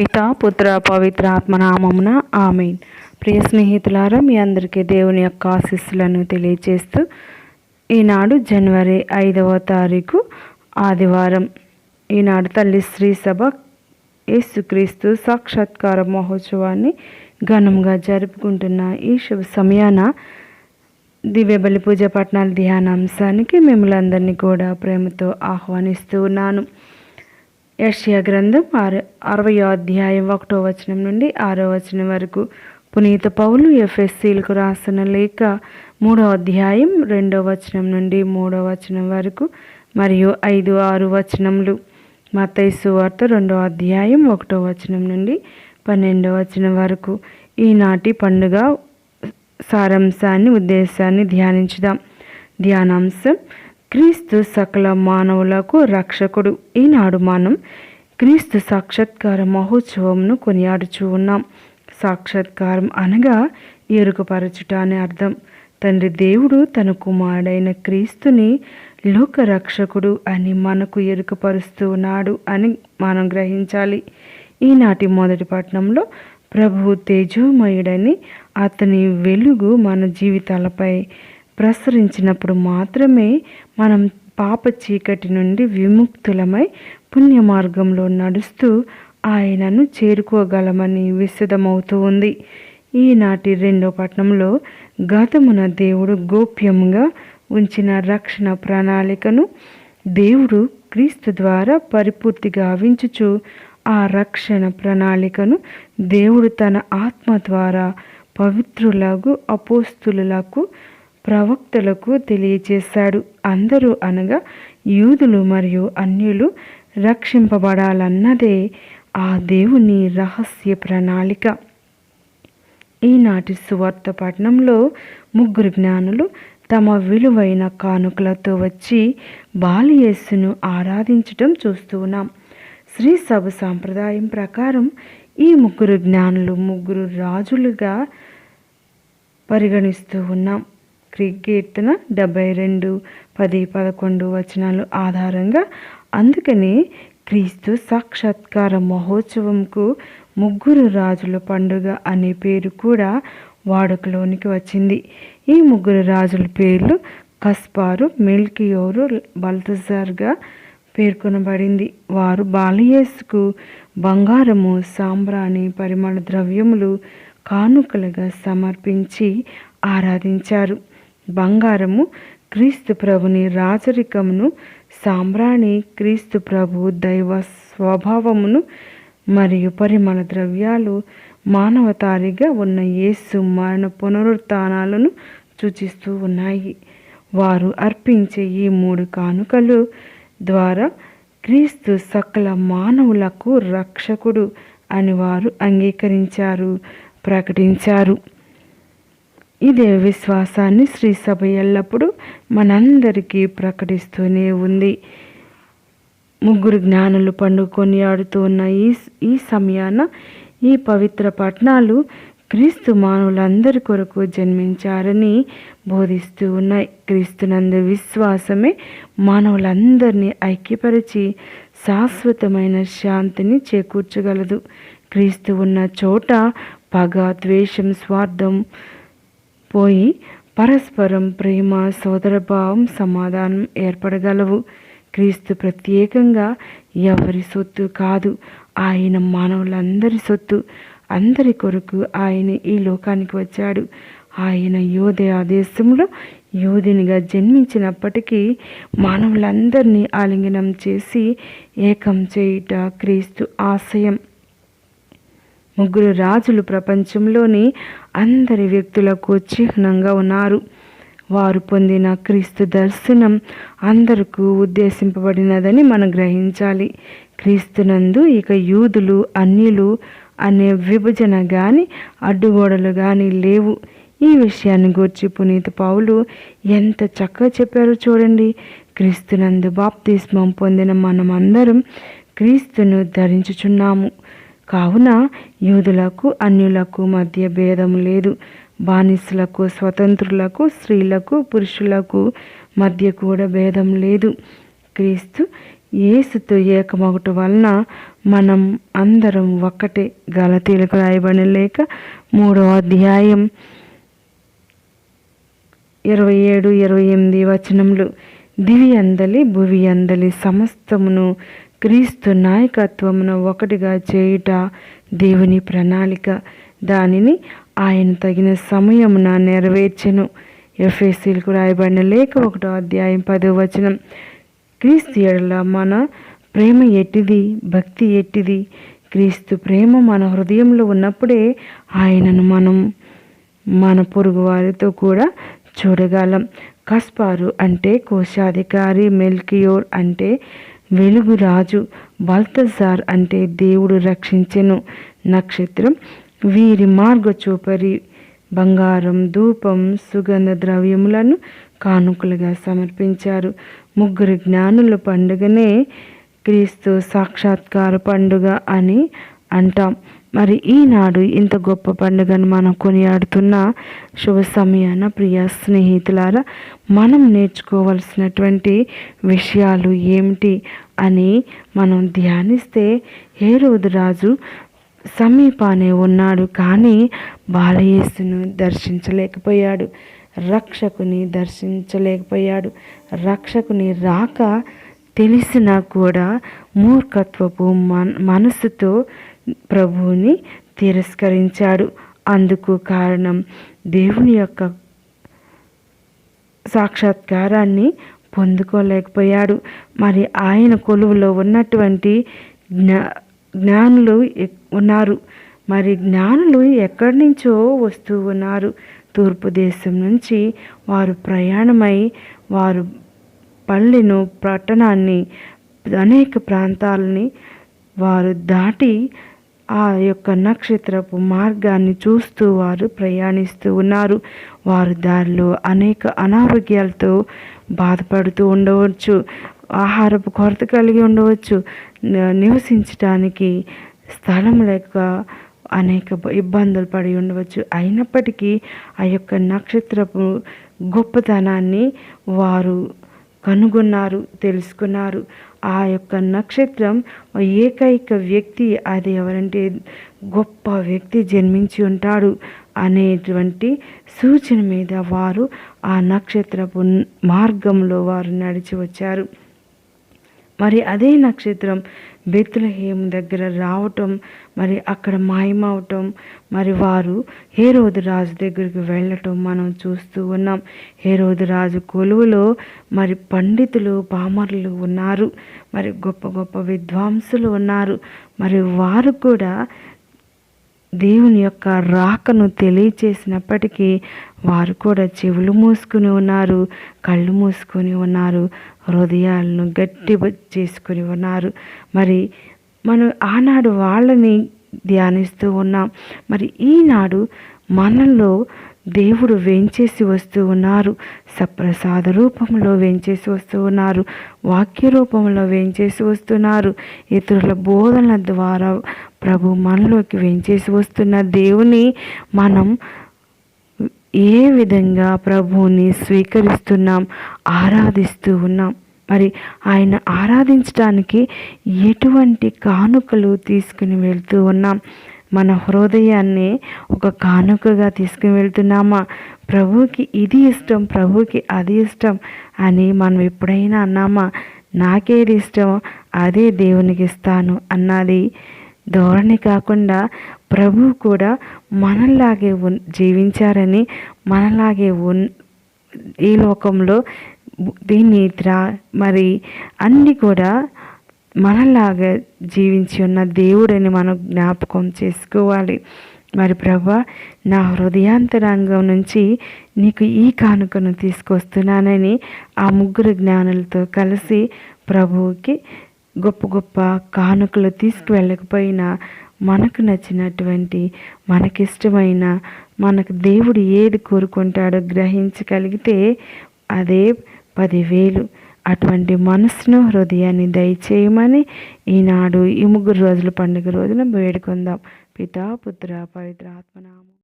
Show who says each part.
Speaker 1: పిత పుత్ర పవిత్ర ఆత్మనామమున ఆమెన్. ప్రియ స్నేహితులారా మీ అందరికీ దేవుని యొక్క ఆశీస్సులను తెలియజేస్తూ ఈనాడు జనవరి ఐదవ తారీఖు ఆదివారం ఈనాడు తల్లి శ్రీ సభ యేసుక్రీస్తు సాక్షాత్కార మహోత్సవాన్ని ఘనంగా జరుపుకుంటున్న ఈ శుభ సమయాన దివ్య బలి పూజ పట్టణాల ధ్యానాంశానికి మిమ్మల్ని అందరినీ కూడా ప్రేమతో ఆహ్వానిస్తూ ఉన్నాను. యష్యా గ్రంథం ఆరు అరవయో అధ్యాయం ఒకటో వచనం నుండి ఆరో వచనం వరకు. పునీత పౌలు ఎఫ్ఎస్సీలకు రాసిన లేఖ మూడో అధ్యాయం రెండో వచనం నుండి మూడో వచనం వరకు మరియు ఐదు ఆరు వచనములు. మతైసు వార్త రెండో అధ్యాయం ఒకటో వచనం నుండి పన్నెండో వచనం వరకు. ఈనాటి పండుగ సారాంశాన్ని ఉద్దేశాన్ని ధ్యానించుదాం. ధ్యానాంశం క్రీస్తు సకల మానవులకు రక్షకుడు. ఈనాడు మనం క్రీస్తు సాక్షాత్కార మహోత్సవంను కొనియాడుచూ ఉన్నాం. సాక్షాత్కారం అనగా ఎరుకపరచుట అనే అర్థం. తండ్రి దేవుడు తన కుమారుడైన క్రీస్తుని లోక రక్షకుడు అని మనకు ఎరుకపరుస్తూ ఉన్నాడు అని మనం గ్రహించాలి. ఈనాటి మొదటి పట్టణంలో ప్రభు తేజోమయుడని అతని వెలుగు మన జీవితాలపై ప్రసరించినప్పుడు మాత్రమే మనం పాప చీకటి నుండి విముక్తులమై పుణ్య మార్గంలో నడుస్తూ ఆయనను చేరుకోగలమని విశదమవుతూ ఉంది. ఈనాటి రెండో పట్టణంలో గతమున దేవుడు గోప్యంగా ఉంచిన రక్షణ ప్రణాళికను దేవుడు క్రీస్తు ద్వారా పరిపూర్తిగా గావించుచు ఆ రక్షణ ప్రణాళికను దేవుడు తన ఆత్మ ద్వారా పవిత్రులకు అపోస్తులకు ప్రవక్తలకు తెలియచేశాడు. అందరూ అనగా యూదులు మరియు అన్యులు రక్షింపబడాలన్నదే ఆ దేవుని రహస్య ప్రణాళిక. ఈనాటి సువార్త పట్టణంలో ముగ్గురు జ్ఞానులు తమ విలువైన కానుకలతో వచ్చి బాలియేస్సును ఆరాధించటం చూస్తున్నాం శ్రీ సభ సాంప్రదాయం ప్రకారం ఈ ముగ్గురు జ్ఞానులు ముగ్గురు రాజులుగా పరిగణిస్తూ ఉన్నాం. కీర్తన డెబ్బై రెండు పది పదకొండు వచనాలు ఆధారంగా అందుకని క్రీస్తు సాక్షాత్కార మహోత్సవంకు ముగ్గురు రాజుల పండుగ అనే పేరు కూడా వాడుకలోనికి వచ్చింది. ఈ ముగ్గురు రాజుల పేర్లు కస్పారు మిల్కియోరు బల్తజార్గా పేర్కొనబడింది. వారు బాలయేసుకు బంగారము సాంబ్రాణి పరిమళ ద్రవ్యములు కానుకలుగా సమర్పించి ఆరాధించారు. బంగారము క్రీస్తు ప్రభుని రాచరికమును సాంబ్రాణి క్రీస్తు ప్రభు దైవ స్వభావమును మరియు పరిమళ ద్రవ్యాలు మానవతారిగా ఉన్న యేసు మరణ పునరుత్నాలను సూచిస్తూ ఉన్నాయి. వారు అర్పించే ఈ మూడు కానుకలు ద్వారా క్రీస్తు సకల మానవులకు రక్షకుడు అని వారు అంగీకరించారు ప్రకటించారు. ఇదే విశ్వాసాన్ని శ్రీసభ ఎల్లప్పుడూ మనందరికీ ప్రకటిస్తూనే ఉంది. ముగ్గురు జ్ఞానులు పండుగ కొనియాడుతూ ఉన్న ఈ ఈ సమయాన ఈ పవిత్ర పట్టణాలు క్రీస్తు మానవులందరి కొరకు జన్మించారని బోధిస్తూ ఉన్నాయి. క్రీస్తునందు విశ్వాసమే మానవులందరినీ ఐక్యపరిచి శాశ్వతమైన శాంతిని చేకూర్చగలదు. క్రీస్తు ఉన్న చోట పగ ద్వేషం స్వార్థం పోయి పరస్పరం ప్రేమ సోదరభావం సమాధానం ఏర్పడగలవు. క్రీస్తు ప్రత్యేకంగా ఎవరి సొత్తు కాదు ఆయన మానవులందరి సొత్తు. అందరి కొరకు ఆయన ఈ లోకానికి వచ్చాడు. ఆయన యోధయ దేశంలో యోధినిగా జన్మించినప్పటికీ మానవులందరినీ ఆలింగనం చేసి ఏకం చేయుట క్రీస్తు ఆశయం. ముగ్గురు రాజులు ప్రపంచంలోని అందరి వ్యక్తులకు చిహ్నంగా ఉన్నారు. వారు పొందిన క్రీస్తు దర్శనం అందరికీ ఉద్దేశింపబడినదని మనం గ్రహించాలి. క్రీస్తునందు ఇక యూదులు అన్యులు అనే విభజన కానీ అడ్డుగోడలు కానీ లేవు. ఈ విషయాన్ని గూర్చి పునీత పావులు ఎంత చక్కగా చెప్పారో చూడండి. క్రీస్తునందు బాప్తిస్మం పొందిన మనమందరం క్రీస్తును ధరించుచున్నాము. కావున యూదులకు అన్యులకు మధ్య భేదం లేదు. బానిసలకు స్వతంత్రులకు స్త్రీలకు పురుషులకు మధ్య కూడా భేదం లేదు. క్రీస్తు ఏసుతో ఏకమొకటి వలన మనం అందరం ఒక్కటే. గలతీలకు రాయబడిన లేక మూడో అధ్యాయం ఇరవై ఏడు ఇరవై ఎనిమిది వచనములు. దివి అందలి భువి అందలి సమస్తమును క్రీస్తు నాయకత్వమును ఒకటిగా చేయుట దేవుని ప్రణాళిక. దానిని ఆయన తగిన సమయమున నెరవేర్చెను. ఎఫ్ఎస్సీలకు రాయబడిన లేఖ ఒకటో అధ్యాయం పదో వచనం. క్రీస్తు ఎడల మన ప్రేమ ఎట్టిది? భక్తి ఎట్టిది? క్రీస్తు ప్రేమ మన హృదయంలో ఉన్నప్పుడే ఆయనను మనం మన పొరుగు వారితో కూడా చూడగలం. కస్పారు అంటే కోశాధికారి మెల్కియోర్ అంటే వెలుగు రాజు బల్తజార్ అంటే దేవుడు రక్షించెను. నక్షత్రం వీరి మార్గ చూపరి బంగారం ధూపం సుగంధ ద్రవ్యములను కానుకలుగా సమర్పించారు. ముగ్గురు జ్ఞానుల పండుగనే క్రీస్తు సాక్షాత్కార పండుగ అని అంటాం. మరి ఈనాడు ఇంత గొప్ప పండుగను మనం కొనియాడుతున్న శుభ సమయాన ప్రియ స్నేహితులారా మనం నేర్చుకోవలసినటువంటి విషయాలు ఏమిటి అని మనం ధ్యానిస్తే ఏ రోజు రాజు సమీపానే ఉన్నాడు కానీ బాలయేసును దర్శించలేకపోయాడు. రక్షకుని దర్శించలేకపోయాడు. రక్షకుని రాక తెలిసినా కూడా మూర్ఖత్వపు మన మనసుతో ప్రభువుని తిరస్కరించాడు. అందుకు కారణం దేవుని యొక్క సాక్షాత్కారాన్ని పొందుకోలేకపోయాడు. మరి ఆయన కొలువులో ఉన్నటువంటి జ్ఞా జ్ఞానులు ఉన్నారు. మరి జ్ఞానులు ఎక్కడి నుంచో వస్తూ ఉన్నారు. తూర్పు దేశం నుంచి వారు ప్రయాణమై వారు పల్లెను పట్టణాన్ని అనేక ప్రాంతాలని వారు దాటి ఆ యొక్క నక్షత్రపు మార్గాన్ని చూస్తూ వారు ప్రయాణిస్తూ ఉన్నారు. వారు దారిలో అనేక అనారోగ్యాలతో బాధపడుతూ ఉండవచ్చు. ఆహారపు కొరత కలిగి ఉండవచ్చు. నివసించడానికి స్థలం లేక అనేక ఇబ్బందులు పడి ఉండవచ్చు. అయినప్పటికీ ఆ యొక్క నక్షత్రపు గొప్పతనాన్ని వారు కనుగొన్నారు తెలుసుకున్నారు. ఆ యొక్క నక్షత్రం ఏకైక వ్యక్తి అది ఎవరంటే గొప్ప వ్యక్తి జన్మించి ఉంటాడు అనేటువంటి సూచన మీద వారు ఆ నక్షత్రపు మార్గంలో వారు నడిచి వచ్చారు. మరి అదే నక్షత్రం బెత్తులహేము దగ్గర రావటం మరి అక్కడ మాయమవటం మరి వారు హేరోదు రాజు దగ్గరికి వెళ్ళటం మనం చూస్తూ ఉన్నాం. హేరోదు రాజు కొలువులో మరి పండితులు పామరులు ఉన్నారు. మరి గొప్ప గొప్ప విద్వాంసులు ఉన్నారు. మరి వారు కూడా దేవుని యొక్క రాకను తెలియచేసినప్పటికీ వారు కూడా చెవులు మూసుకుని ఉన్నారు కళ్ళు మూసుకొని ఉన్నారు హృదయాలను గట్టి చేసుకుని ఉన్నారు. మరి మనం ఆనాడు వాళ్ళని ధ్యానిస్తూ ఉన్నాం. మరి ఈనాడు మనలో దేవుడు వేంచేసి వస్తూ ఉన్నారు. సప్రసాద రూపంలో వేంచేసి వస్తూ ఉన్నారు. వాక్య రూపంలో వేంచేసి వస్తున్నారు. ఇతరుల బోధనల ద్వారా ప్రభు మనలోకి వెంచేసి వస్తున్న దేవుని మనం ఏ విధంగా ప్రభువుని స్వీకరిస్తున్నాం ఆరాధిస్తూ ఉన్నాం? మరి ఆయన ఆరాధించడానికి ఎటువంటి కానుకలు తీసుకుని వెళ్తూ ఉన్నాం? మన హృదయాన్ని ఒక కానుకగా తీసుకుని వెళ్తున్నామా? ప్రభువుకి ఇది ఇష్టం ప్రభువుకి అది ఇష్టం అని మనం ఎప్పుడైనా అన్నామా? నాకేది ఇష్టం అదే దేవునికి ఇస్తాను అన్నది ధోరణి కాకుండా ప్రభు కూడా మనలాగే ఉన్ జీవించారని మనలాగే ఉన్ ఈ లోకంలో దీన్ని మరి అన్నీ కూడా మనలాగా జీవించి ఉన్న దేవుడని మనం జ్ఞాపకం చేసుకోవాలి. మరి ప్రభా నా హృదయాంతరంగం నుంచి నీకు ఈ కానుకను తీసుకొస్తున్నానని ఆ ముగ్గురు జ్ఞానులతో కలిసి ప్రభువుకి గొప్ప గొప్ప కానుకలు తీసుకువెళ్ళకపోయినా మనకు నచ్చినటువంటి మనకిష్టమైన మనకు దేవుడు ఏది కోరుకుంటాడో గ్రహించగలిగితే అదే పదివేలు. అటువంటి మనసును హృదయాన్ని దయచేయమని ఈనాడు ఈ ముగ్గురు రోజుల పండుగ రోజున వేడుకుందాం. పితా పుత్ర పవిత్ర ఆత్మనామం.